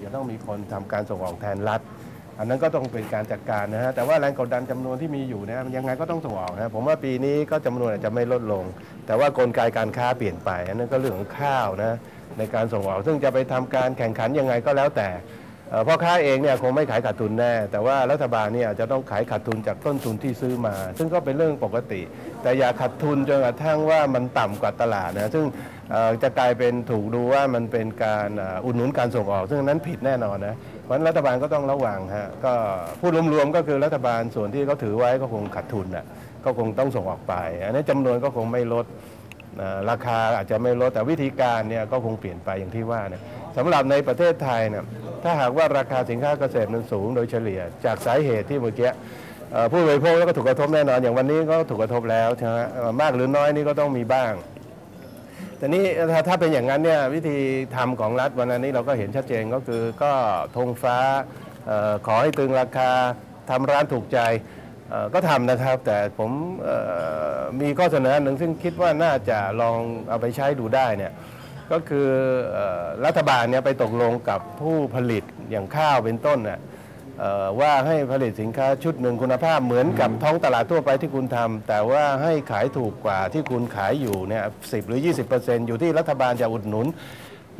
จะต้องมีคนทำการส่งออกแทนรัฐ อันนั้นก็ต้องเป็นการจัดการนะฮะแต่ว่าแรงกดดันจำนวนที่มีอยู่นะยังไงก็ต้องส่งออกนะผมว่าปีนี้ก็จำนวนอาจจะไม่ลดลง แต่ว่ากลไกการค้าเปลี่ยนไปอันนั้นก็เรื่องของข้าวนะในการส่งออก ซึ่งจะไปทำการแข่งขันยังไงก็แล้วแต่เอ่อพ่อค้าเองเนี่ยคงไม่ขายขาดทุนแน่ แต่ว่ารัฐบาลเนี่ยจะต้องขายขาดทุนจากต้นทุนที่ซื้อมา ซึ่งก็เป็นเรื่องปกติ แต่อย่าขาดทุนจนกระทั่งว่ามันต่ำกว่าตลาดนะซึ่ง จะกลายเป็นถูกดูว่ามันเป็นการอุดหนุนการส่งออก ซึ่งนั้นผิดแน่นอนนะเพราะนั้นรัฐบาลก็ต้องระวังฮะก็พูดรวมๆก็คือรัฐบาลส่วนที่เขาถือไว้ก็คงขาดทุนน่ะก็คงต้องส่งออกไป อันนี้จำนวนก็คงไม่ลดราคาอาจจะไม่ลดแต่วิธีการเนี่ยก็คงเปลี่ยนไปอย่างที่ว่านะสำหรับในประเทศไทยเนี่ยถ้าหากว่าราคาสินค้าเกษตรมันสูงโดยเฉลี่ย จากสาเหตุที่เมื่อกี้ผู้บริโภคก็ถูกกระทบแน่นอนอย่างวันนี้ก็ถูกกระทบแล้วใช่ไหมมากหรือน้อยนี่ก็ต้องมีบ้าง แต่นี่ถ้าถ้าเป็นอย่างนั้นเนี่ยวิธีทำของรัฐวันนี้เราก็เห็นชัดเจนก็คือก็ธงฟ้าออขอให้ตึงราคาทำร้านถูกใจก็ทำนะครับ แต่ผมมีข้อเสนอหนึ่งซึ่งคิดว่าน่าจะลองเอาไปใช้ดูได้เนี่ยก็คืออรัฐบาลเนี่ยไปตกลงกับผู้ผลิตอย่างข้าวเป็นต้นน่ะ ว่าให้ผลิตสินค้าชุดหนึ่งคุณภาพเหมือนกับท้องตลาดทั่วไปที่คุณทำแต่ว่าให้ขายถูกกว่าที่คุณขายอยู่เนี่ยสิหรือ 20%อยู่ที่รัฐบาลจะอุดหนุน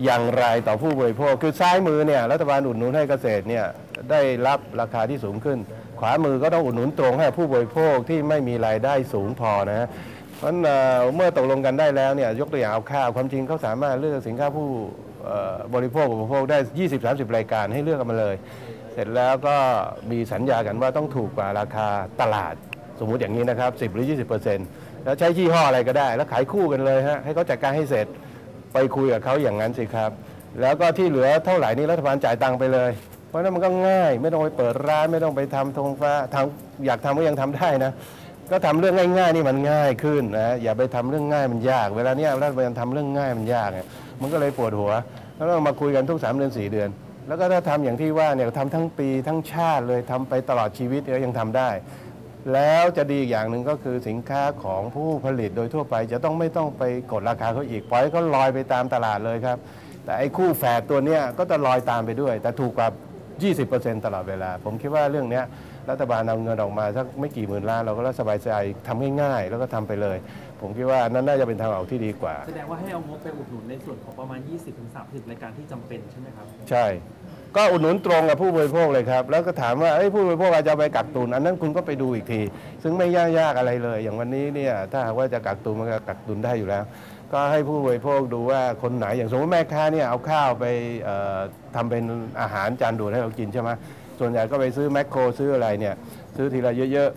อย่างไรต่อผู้บริโภคคือซ้ายมือเนี่ยรัฐบาลอุดหนุนให้เกษตรเนี่ยได้รับราคาที่สูงขึ้น ขวามือก็ต้องอุดหนุนตรงให้ผู้บริโภคที่ไม่มีรายได้สูงพอนะฮะเพราะฉะนั้นเอ่อเมื่อตกลงกันได้แล้วเนี่ยยกตัวอย่างเอาข้าวความจริงเขาสามารถเลือกสินค้าผู้เอ่อบริโภคอุปโภคได้ 20-30 รายการให้เลือกกันมาเลย เสร็จแล้วก็มีสัญญากันว่าต้องถูกกว่าราคาตลาดสมมุติอย่างนี้นะครับ 10 หรือ 20 แล้วใช้ยี่ห้ออะไรก็ได้ แล้วขายคู่กันเลยฮะให้เขาจัดการให้เสร็จไปคุยกับเขาอย่างนั้นสิครับ แล้วก็ที่เหลือเท่าไหร่นี่รัฐบาลจ่ายตังค์ไปเลย เพราะนั้นมันก็ง่าย ไม่ต้องไปเปิดร้านไม่ต้องไปทำธงฟ้าทำอยากทำก็ยังทำได้นะก็ทำเรื่องง่ายๆนี่มันง่ายขึ้นนะอย่าไปทำเรื่องง่ายมันยาก เวลาเนี้ยรัฐบาลทำเรื่องง่ายมันยากเนี่ยมันก็เลยปวดหัวแล้วต้องมาคุยกันทุกสามเดือนสี่เดือน แล้วก็ถ้าทำอย่างที่ว่าเนี่ยทำทั้งปีทั้งชาติเลยทำไปตลอดชีวิตก็ยังทำได้ แล้วจะดีอีกอย่างหนึ่งก็คือสินค้าของผู้ผลิตโดยทั่วไป จะต้องไม่ต้องไปกดราคาเขาอีกปล่อยเขาลอยไปตามตลาดเลยครับ แต่ไอ้คู่แฝดตัวเนี้ยก็จะลอยตามไปด้วย แต่ถูกกว่า 20%ตลอดเวลา ผมคิดว่าเรื่องเนี้ย รัฐบาลเอาเงินออกมาสักไม่กี่หมื่นล้านเราก็สบายใจทำง่ายๆ แล้วก็ทำไปเลย ผมคิดว่านั่นน่าจะเป็นทางออกที่ดีกว่า แสดงว่าให้เอางบไปอุดหนุนในส่วนของประมาณ 20-30รายการที่จำเป็นใช่ไหมครับ ใช่ ก็อุดหนุนตรงกับผู้บริโภคเลยครับ แล้วก็ถามว่าเอ้ยผู้บริโภคอาจจะเอาไปกักตุน อันนั้นคุณก็ไปดูอีกที ซึ่งไม่ยากยากอะไรเลย อย่างวันนี้เนี่ยถ้าหากว่าจะกักตุนมันก็กักตุนได้อยู่แล้ว ก็ให้ผู้บริโภคดูว่าคนไหนอย่างสมมติแม่ค้าเนี่ยเอาข้าวไปเอ่อทำเป็นอาหารจานด่วนให้เรากินใช่ไหม ส่วนใหญ่ก็ไปซื้อแมคโครซื้ออะไรเนี่ยซื้อทีละเยอะ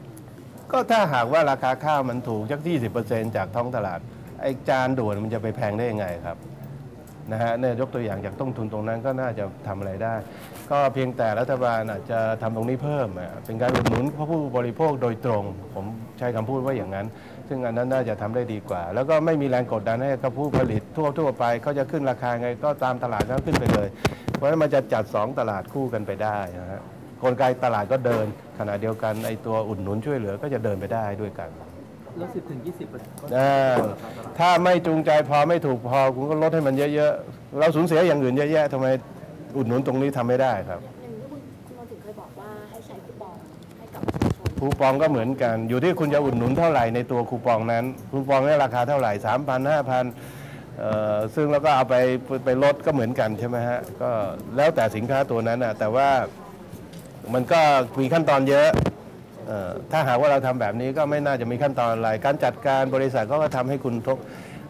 ๆ ก็ถ้าหากว่าราคาข้าวมันถูกสัก20%จากท้องตลาด ไอ้จานด่วนมันจะไปแพงได้ยังไงครับนะฮะเนี่ยยกตัวอย่างจากต้นทุนตรงนั้นก็น่าจะทำอะไรได้ ก็เพียงแต่รัฐบาลอาจจะทำตรงนี้เพิ่ม เป็นการอุดหนุนผู้บริโภคโดยตรง ผมใช้คำพูดว่าอย่างนั้น ซึ่งอันนั้นน่าจะทำได้ดีกว่า แล้วก็ไม่มีแรงกดดันให้กับผู้ผลิตทั่วทั่วไปเขาจะขึ้นราคาไงก็ตามตลาดก็ขึ้นไปเลย ราะฉะนั้นมันจะจัดสองตลาดคู่กันไปได้นะฮะกลไกตลาดก็เดิน ขณะเดียวกันไอ้ตัวอุดหนุนช่วยเหลือก็จะเดินไปได้ด้วยกันแล้ว10-20%ก็อ่าราคาตลาดถ้าไม่จูงใจพอไม่ถูกพอคุณก็ลดให้มันเยอะๆ เราสูญเสียอย่างอื่นเยอะแยะทำไมอุดหนุนตรงนี้ทำไม่ได้ครับอย่างนี้คุณคุณมนถึงเคยบอกว่าให้ใช้คูปองให้กับประชาชนคูปองก็เหมือนกัน อยู่ที่คุณจะอุดหนุนเท่าไหร่ในตัวคูปองนั้นคูปองนี่ราคาเท่าไหร่สามพันห้าพัน ซึ่งแล้วก็เอาไปไปลดก็เหมือนกันใช่ไหมฮะก็แล้วแต่สินค้าตัวนั้นนะแต่ว่ามันก็มีขั้นตอนเยอะเอ่อถ้าหากว่าเราทำแบบนี้ก็ไม่น่าจะมีขั้นตอนอะไร การจัดการบริษัทเขาก็ทำให้คุณทบ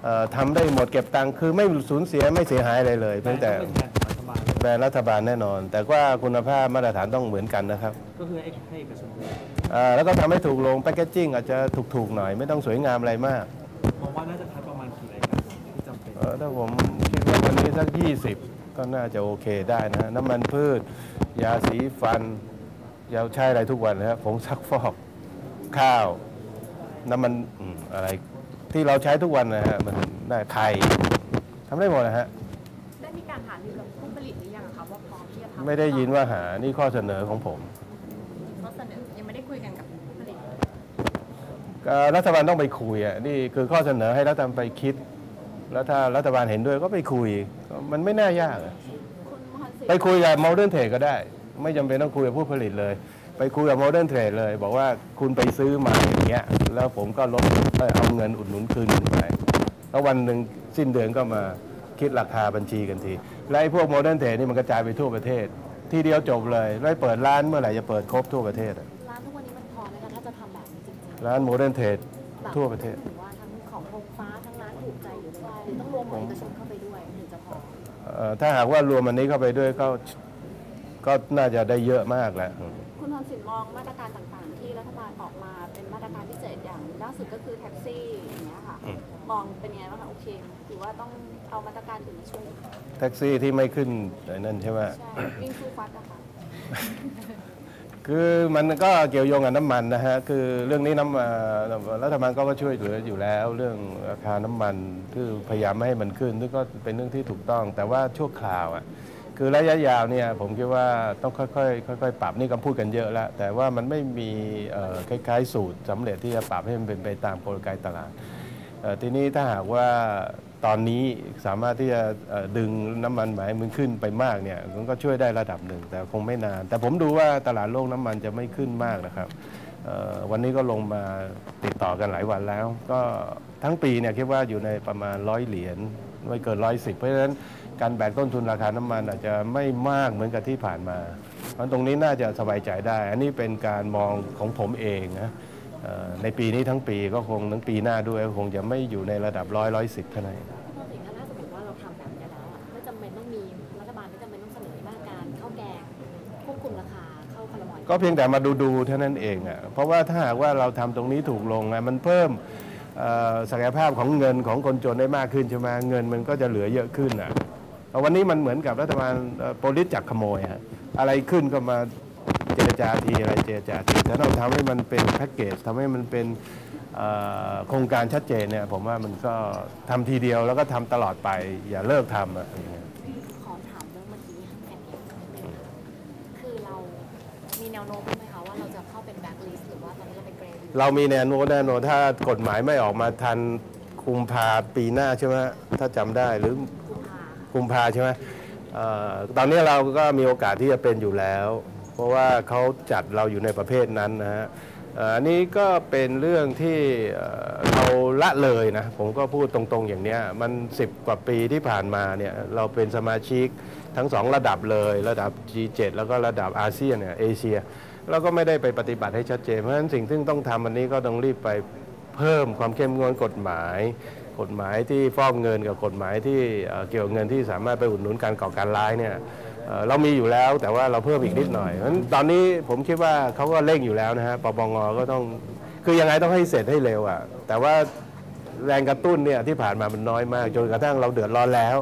เอ่อทำได้หมดเก็บตังค์คือไม่สูญเสียไม่เสียหายอะไรเลยเพียงแต่เป็นการของรัฐบาลแบรนด์รัฐบาลแน่นอน แต่ว่าคุณภาพมาตรฐานต้องเหมือนกันนะครับ ก็คือให้ให้เอกชนด้วยอ่าแล้วก็ทำให้ถูกลงแพคเกจจิ้งอาจจะถูกๆหน่อยไม่ต้องสวยงามอะไรมาก ถ้าผมคิดว่าวันนี้สัก 20 ก็น่าจะโอเคได้นะ น้ำมันพืช ยาสีฟัน ยาใช้อะไรทุกวันนะครับผงซักฟอกข้าว น้ำมันอืมอะไรที่เราใช้ทุกวันนะฮะมันได้ไข่ทำได้หมดนะฮะได้มีการหารือกับผู้ผลิตหรือยังอะคะว่าพร้อมที่จะทำไม่ได้ยินว่าหานี่ข้อเสนอของผมเขาเสนอยังไม่ได้คุยกันกับผู้ผลิตก็รัฐบาลต้องไปคุยอะนี่คือข้อเสนอให้รัฐบาลไปคิด แล้วถ้ารัฐบาลเห็นด้วยก็ไปคุย มันไม่น่ายากอะคุณมหันศไปคุยกับโมเดิร์นเทรดก็ได้ ไม่จำเป็นต้องคุยกับผู้ผลิตเลย ไปคุยกับโมเดิร์นเทรดเลย บอกว่าคุณไปซื้อมาอย่างเงี้ย แล้วผมก็ลดเอ้ยเอาเงินอุดหนุนคืนคุณไปแล้ววันหนึ่งสิ้นเดือนก็มาคิดราคาบัญชีกันที และไอ้พวกโมเดิร์นเทรดนี่มันกระจายไปทั่วประเทศ ทีเดียวจบเลยไม่เปิดร้านเมื่อไหร่จะเปิดครบทั่วประเทศอะร้านทุกวันนี้มันพอไหมคะถ้าจะทำแบบนี้จริงๆร้านโมเดิร์นเทรดแบบทั่วประเทศ หรือว่าทั้งของธงฟ้าทั้งร้าน ถูกใจหรืออะไรหรือต้องรวมของเอกชนเข้าไปด้วยถึงจะพอเอ่อถ้าหากว่ารวมอันนี้เข้าไปด้วยก็ก็น่าจะได้เยอะมากแหละคุณทอนสินมองมาตรการต่างๆ ที่รัฐบาลออกมาเป็นมาตรการพิเศษอย่างล่าสุดก็คือแท็กซี่อย่างเงี้ยค่ะอืมมองเป็นยังไงบ้างคะโอเคหรือว่าต้องเอามาตรการอื่นมาช่วยแท็กซี่ที่ไม่ขึ้นไอ้นั่นใช่ไหมใช่วิ่งสู้ฟัดอะค่ะ คือมันก็เกี่ยวโยงกับน้ำมันนะฮะคือเรื่องนี้น้ำรัฐบาลก็ช่วยเหลืออยู่แล้ว เรื่องราคาน้ำมันคือพยายามไม่ให้มันขึ้นซึ่ก็เป็นเรื่องที่ถูกต้อง แต่ว่าชั่วคราวอะคือระยะยาวเนี่ยผมคิดว่าต้องค่อยๆค่อยๆปรับนี่ก็พูดกันเยอะแล้ว แต่ว่ามันไม่มีคล้ายๆสูตรสำเร็จที่จะปรับให้มันเป็นไปตามกลไกตลาดทีนี้ถ้าหากว่า ตอนนี้สามารถที่จะดึงน้ำมันหมายมันขึ้นไปมากเนี่ยมันก็ช่วยได้ระดับหนึ่ง แต่คงไม่นาน แต่ผมดูว่าตลาดโลกน้ำมันจะไม่ขึ้นมากนะครับวันนี้ก็ลงมาติดต่อกันหลายวันแล้ว ก็ทั้งปีเนี่ยคิดว่าอยู่ในประมาณร้อยเหรียญไม่เกินร้อยสิบเพราะฉะนั้นการแบกต้นทุนราคาน้ำมันอาจจะไม่มากเหมือนกับที่ผ่านมาเพราะตรงนี้น่าจะสบายใจได้ อันนี้เป็นการมองของผมเองนะ ในปีนี้ทั้งปีก็คงทั้งปีหน้าด้วยก็คงจะไม่อยู่ในระดับร้อยร้อยสิบเท่านั้นคุณทอนสินคะถ้าสมมติว่าเราทำแบบนี้แล้วอะไม่จำเป็นต้องมีรัฐบาลไม่จำเป็นต้องเสนอมาตรการข้าวแกงควบคุมราคาเข้าคลมอยก็เพียงแต่มาดูดูๆเท่านั้นเองอะเพราะว่าถ้าหากว่าเราทำตรงนี้ถูกลงอะมันเพิ่มเอ่อศักยภาพของเงินของคนจนได้มากขึ้นใช่ไหมเงินมันก็จะเหลือเยอะขึ้นอะแต่วันนี้มันเหมือนกับรัฐบาลเอ่อโปลิสจักขโมยฮะอะไรขึ้นก็มา เจรจาทีอะไรเจรจาทีถ้าเราทำให้มันเป็นแพ็กเกจทำให้มันเป็นเอ่อโครงการชัดเจนเนี่ยผมว่ามันก็ทำทีเดียวแล้วก็ทำตลอดไปอย่าเลิกทำอะอย่างเงี้ยขอถามเรื่องเมื่อกี้แค่นี้คือเรามีแนวโน้มไหมคะว่าเราจะเข้าเป็นแบ็คลิสต์หรือว่าตอนนี้เราเป็นเกรย์เรามีแนวโน้มแน่นอนถ้ากฎหมายไม่ออกมาทันคุมภาปีหน้าใช่ไหมถ้าจำได้หรือกุมภาคุมภาใช่ไหมเอ่อตอนนี้เราก็มีโอกาสที่จะเป็นอยู่แล้ว เพราะว่าเขาจัดเราอยู่ในประเภทนั้นนะฮะอันนี้ก็เป็นเรื่องที่เราละเลยนะ ผมก็พูดตรงๆอย่างเนี้ยมัน 10 กว่าปีที่ผ่านมาเนี่ยเราเป็นสมาชิกทั้งสองระดับเลย ระดับ G7 แล้วก็ระดับอาเซียนเนี่ยเอเชียเราก็ไม่ได้ไปปฏิบัติให้ชัดเจน เพราะฉะนั้นสิ่งที่ต้องทำวันนี้ก็ต้องรีบไปเพิ่มความเข้มงวดกฎหมาย กฎหมายที่ฟอกเงินกับกฎหมายที่เอ่อเกี่ยวกับเงินที่สามารถไปอุดหนุนการก่อการร้ายเนี่ย เอ่อเรามีอยู่แล้วแต่ว่าเราเพิ่มอีกนิดหน่อยเพราะฉะนั้นตอนนี้ผมคิดว่าเขาก็เร่งอยู่แล้วนะฮะปปงก็ต้องคือยังไงต้องให้เสร็จให้เร็วอะแต่ว่าแรงกระตุ้นเนี่ยที่ผ่านมามันน้อยมาก จนกระทั่งเราเดือดร้อนแล้ว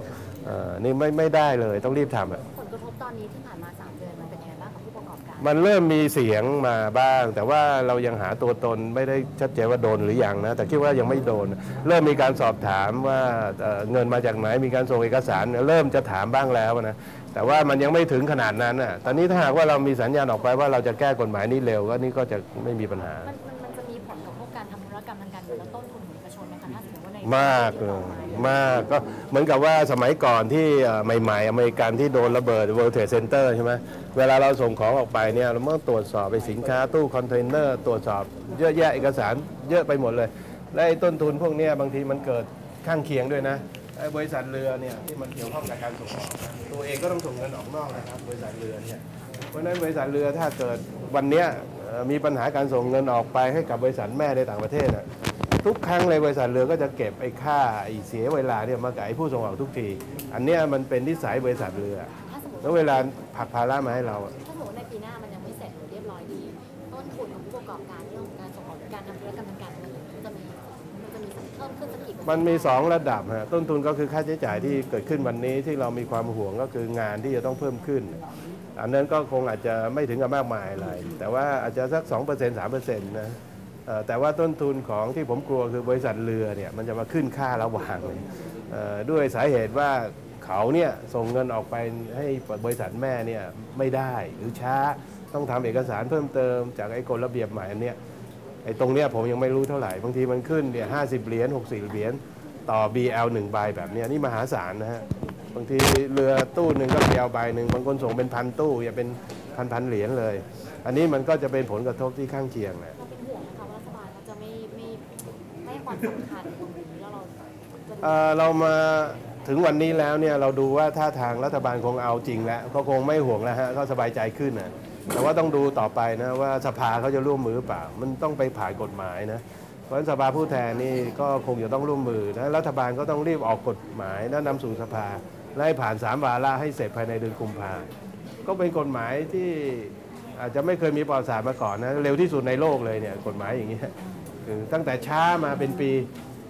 เอ่อนี่ไม่ไม่ได้เลยต้องรีบทำอะผลกระทบตอนนี้ที่ผ่านมา 3 เดือนมันเป็นยังไงบ้างกับผู้ประกอบการมันเริ่มมีเสียงมาบ้าง แต่ว่าเรายังหาตัวตนไม่ได้ชัดเจนว่าโดนหรือยังนะแต่คิดว่ายังไม่โดน เริ่มมีการสอบถามว่าเอ่อเงินมาจากไหนมีการส่งเอกสาร เริ่มจะถามบ้างแล้วนะ แต่ว่ามันยังไม่ถึงขนาดนั้นอะ ตอนนี้ถ้าหากว่าเรามีสัญญาณออกไปว่าเราจะแก้กฎหมายนี้เร็วก็นี่ก็จะไม่มีปัญหา มันมันมันจะมีผลกับพวกการทำธุรกรรมทางการเงินและต้นทุนของเอกชนไหมคะถ้าสมมติว่าในมากเลยมากก็เหมือนกับว่าสมัยก่อนที่เอ่อใหม่ ๆ อเมริกันที่โดนระเบิด World Trade Center ใช่ไหมเวลาเราส่งของออกไปเนี่ยเราต้องตรวจสอบไปสินค้าตู้คอนเทนเนอร์ตรวจสอบเยอะแยะเอกสารเยอะไปหมดเลย และไอ้ต้นทุนพวกเนี้ยบางทีมันเกิดข้างเคียงด้วยนะไอ้ บริษัทเรือเนี่ยที่มันเกี่ยวข้องกับการส่งออกนะตัวเองก็ต้องส่งเงินออกนอกนะครับบริษัทเรือเนี่ยเพราะฉะนั้นบริษัทเรือถ้าเกิดวันเนี้ยเอ่อมีปัญหาการส่งเงินออกไปให้กับบริษัทแม่ในต่างประเทศอะทุกครั้งเลยบริษัทเรือก็จะเก็บไอ้ค่าไอ้เสียเวลาเนี่ยมากับไอ้ผู้ส่งออกทุกที อันเนี้ยมันเป็นนิสัยบริษัทเรือถ้าสมมติแล้วเวลาผลักภาระมาให้เราอะถ้าสมมติในปีหน้ามันยังไม่เสร็จหรือเรียบร้อยดี ต้นทุนของผู้ประกอบการเรื่องของการส่งออกหรือการทำธุรกรรม พิ่มขึ้นสักกี่เปอร์เซ็นต์มันมี 2 ระดับฮะต้นทุนก็คือค่าใช้จ่ายที่เกิดขึ้นวันนี้ที่เรามีความห่วงก็คืองานที่จะต้องเพิ่มขึ้น อันนั้นก็คงอาจจะไม่ถึงกับมากมายอะไรแต่ว่าอาจจะสัก 2% 3%นะเอ่อแต่ว่าต้นทุนของที่ผมกลัวคือบริษัทเรือเนี่ยมันจะมาขึ้นค่าระหว่างเลยเอ่อด้วยสาเหตุว่าเขาเนี่ยส่งเงินออกไปให้บริษัทแม่เนี่ยไม่ได้หรือช้าต้องทำเอกสารเพิ่มเติมจากไอ้กฎระเบียบใหม่อันเนี้ย อ้ตรงเนี้ยผมยังไม่รู้เท่าไหร่ บางทีมันขึ้นเนี่ยห้าสิบเหรียญหกสิบเหรียญต่อ BL หนึ่งใบแบบเนี้ยนี่มหาศาลนะฮะ บางทีเรือตู้หนึ่งก็ BL ใบหนึ่งบางคนส่งเป็นพันตู้อย่าเป็นพันพันๆเหรียญเลย อันนี้มันก็จะเป็นผลกระทบที่ข้างเคียงแหละเราเป็นห่วงนะคะว่ารัฐบาลเขาจะไม่ไม่ไม่ให้ความสำคัญตรงนี้แล้วเราจะเอ่อเรามาถึงวันนี้แล้วเนี่ยเราดูว่าท่าทางรัฐบาลคงเอาจริงแล้วก็คงไม่ห่วงแล้วฮะก็สบายใจขึ้นนะ แต่ว่าต้องดูต่อไปนะว่าสภาเขาจะร่วมมือเปล่า มันต้องไปผ่านกฎหมายนะเพราะฉะนั้นสภาผู้แทนนี่ก็คงจะต้องร่วมมือนะรัฐบาลก็ต้องรีบออกกฎหมายแล้วนำสู่สภาและให้ผ่านสามวาระให้เสร็จภายในเดือนกุมภาก็เป็นกฎหมายที่อาจจะไม่เคยมีประวัติศาสตร์มาก่อนนะเร็วที่สุดในโลกเลยเนี่ยกฎหมายอย่างเงี้คือตั้งแต่ช้ามาเป็นปี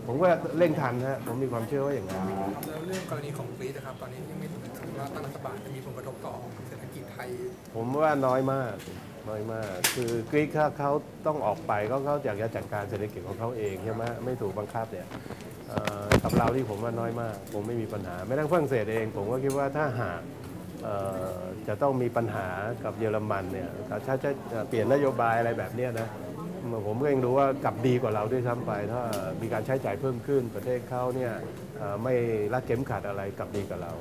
ผมว่าเร่งทันฮะผมมีความเชื่อว่าอย่างนั้นแล้วเรื่องกรณีของกรีซนะครับตอนนี้ยังไม่ถือว่าตั้งรัฐบาลจะมีผลกระทบต่อเศรษฐ ทย ผมว่าน้อยมากน้อยมาก คือกรีกถ้าเขาต้องออกไปก็เขาอยากจะจัดการเศรษฐกิจของเขาเองใช่ไหมไม่ถูกบังคับเนี่ยเอ่อกับเราที่ผมว่าน้อยมาก ผมไม่มีปัญหาแม้ทั้งฝรั่งเศสเอง ผมก็คิดว่าถ้าหากเอ่อจะต้องมีปัญหากับเยอรมันเนี่ยถ้าจะเปลี่ยนนโยบายอะไรแบบเนี้ยนะผมก็ยังดูว่ากลับดีกว่าเราด้วยซ้ำไป ถ้ามีการใช้จ่ายเพิ่มขึ้นประเทศเขาเนี่ยเอ่อไม่รัดเข็มขัดอะไรกลับดีกับเรา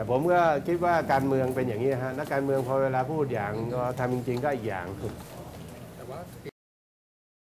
แต่ผมก็คิดว่าการเมืองเป็นอย่างนี้ฮะนักการเมืองพอเวลาพูดอย่างก็ทำจริง ๆ ก็อีกอย่าง แต่ว่ากรี